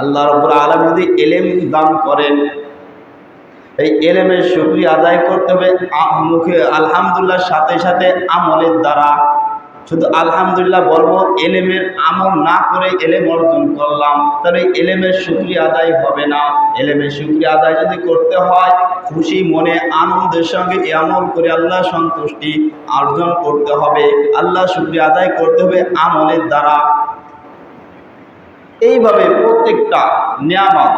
আল্লাহ রব্বুল আলম যদি এলেম দান করেন, এই এলেমের শুক্রিয়া আদায় করতে হবে মুখে আলহামদুলিল্লাহ সাথে সাথে আমলের দ্বারা। শুধু আলহামদুলিল্লাহ বলব, এলেমের আমল না করে এলেম অর্জন করলাম, তাহলে এলেমের শুক্রিয়া আদায় হবে না। এলেমের শুক্রিয়া আদায় যদি করতে হয়, খুশি মনে আনন্দের সঙ্গে এ আমল করে আল্লাহ সন্তুষ্টি অর্জন করতে হবে। আল্লাহ শুক্রিয়া আদায় করতে হবে আমলের দ্বারা। এইভাবে প্রত্যেকটা নিয়ামত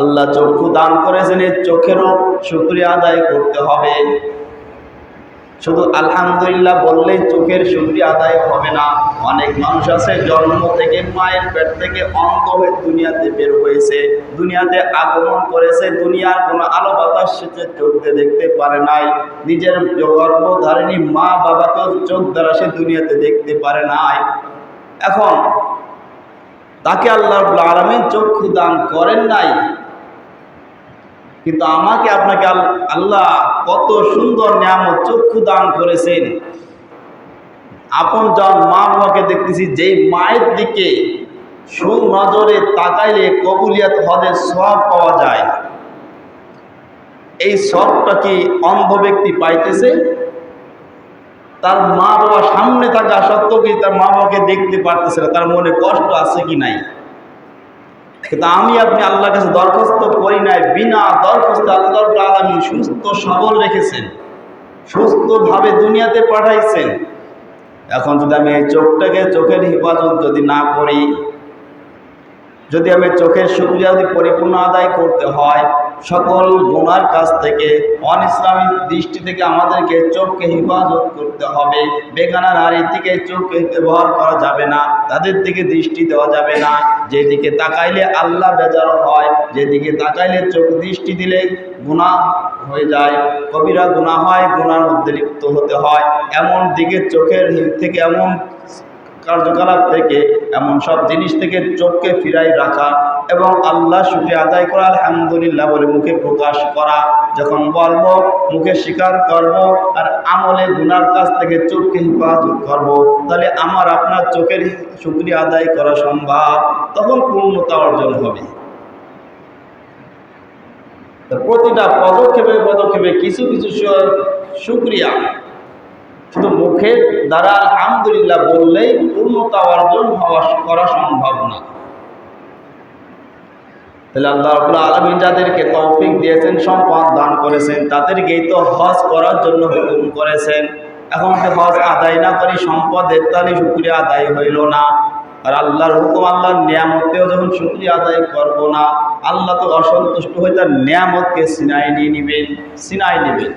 আল্লাহ চক্ষু দান করেছেন এই চোখেরও শুক্রিয়া আদায় করতে হবে। শুধু আলহামদুলিল্লাহ বললেই চোখের শুক্রিয়া আদায় হবে না। অনেক মানুষ আছে, জন্ম থেকে, মায়ের পেট থেকে অন্ধ হয়ে দুনিয়াতে বের হয়েছে। দুনিয়াতে আগমন করেছে, দুনিয়ার কোনো আলো বাতাস সে চোখতে দেখতে পারে নাই। নিজের গর্ভধারিণী মা বাবাকেও চোখ দ্বারা সে দুনিয়াতে দেখতে পারে নাই। এখন তাকে আল্লাহ আলমিন চক্ষু দান করেন নাই। কিন্তু আমাকে আপনাকে আল্লাহ কত সুন্দর নিয়ামত চক্ষু দান করেছেন। আপন জন মা বাবাকে দেখতেছি, যেই মায়ের দিকে সুনজরে তাকাইলে কবুলিয়াত হজের সব পাওয়া যায়। এই সবটা কি অন্ধ ব্যক্তি পাইতেছে? তার মা বাবা সামনে থাকা সত্ত্বেও কি তার মা বাবাকে দেখতে পারতেছে না, তার মনে কষ্ট আছে কি নাই? কিন্তু আমি আপনি আল্লাহর কাছে দরখাস্ত করি নাই, বিনা দরখাস্ত আল্লাহ আলমী সুস্থ সবল রেখেছেন, সুস্থভাবে দুনিয়াতে পাঠাইছেন। এখন যদি আমি এই চোখটাকে চোখের হেফাজত যদি না করি, যদি আমি চোখের শুক্রিয়া যদি পরিপূর্ণ আদায় করতে হয় সকল গুণার কাছ থেকে অন ইসলামিক দৃষ্টি থেকে আমাদেরকে চোখকে হেফাজত করতে হবে। বেগানা নারী দিকে চোখকে ব্যবহার করা যাবে না, তাদের দিকে দৃষ্টি দেওয়া যাবে না। যেদিকে তাকাইলে আল্লাহ বেজার হয়, যেদিকে তাকাইলে চোখ দৃষ্টি দিলে গুণা হয়ে যায়। কবিরা গুণা হয় গুণার মধ্যে লিপ্ত হতে হয়। এমন দিকে চোখের থেকে এমন কার্যকলাপ থেকে এমন সব জিনিস থেকে চোখকে ফিরাই রাখা এবং আল্লাহ শুক্রিয়া আদায় করা, আলহামদুলিল্লাহ বলে মুখে প্রকাশ করা। যখন বলব, মুখে স্বীকার করব আর আমলে গুনার কাছ থেকে চোখকে হেফাজত করব, তাহলে আমার আপনার চোখের শুক্রিয়া আদায় করা সম্ভব। তখন পূর্ণতা অর্জন হবে। প্রতিটা পদক্ষেপে পদক্ষেপে কিছু কিছু সু- শুক্রিয়া শুধু মুখের দ্বারা আলহামদুলিল্লাহ বললেই পূর্ণতা অর্জন হওয়া করা সম্ভব না। তাহলে আল্লাহ রাব্বুল আলামিন যাদেরকে তৌফিক দিয়েছেন, সম্পদ দান করেছেন, তাদেরকেই তো হজ করার জন্য হুকুম করেছেন। এখন তো হজ আদায় না করি সম্পদের তাহলে শুক্রিয়া আদায় হইল না। আর আল্লাহর হুকুম, আল্লাহর নিয়ামতেও যখন শুক্রিয়া আদায় করব না, আল্লাহ তো অসন্তুষ্ট হয়ে তার নিয়ামতকে সিনাই নিয়ে নেবেন সিনাই নেবেন।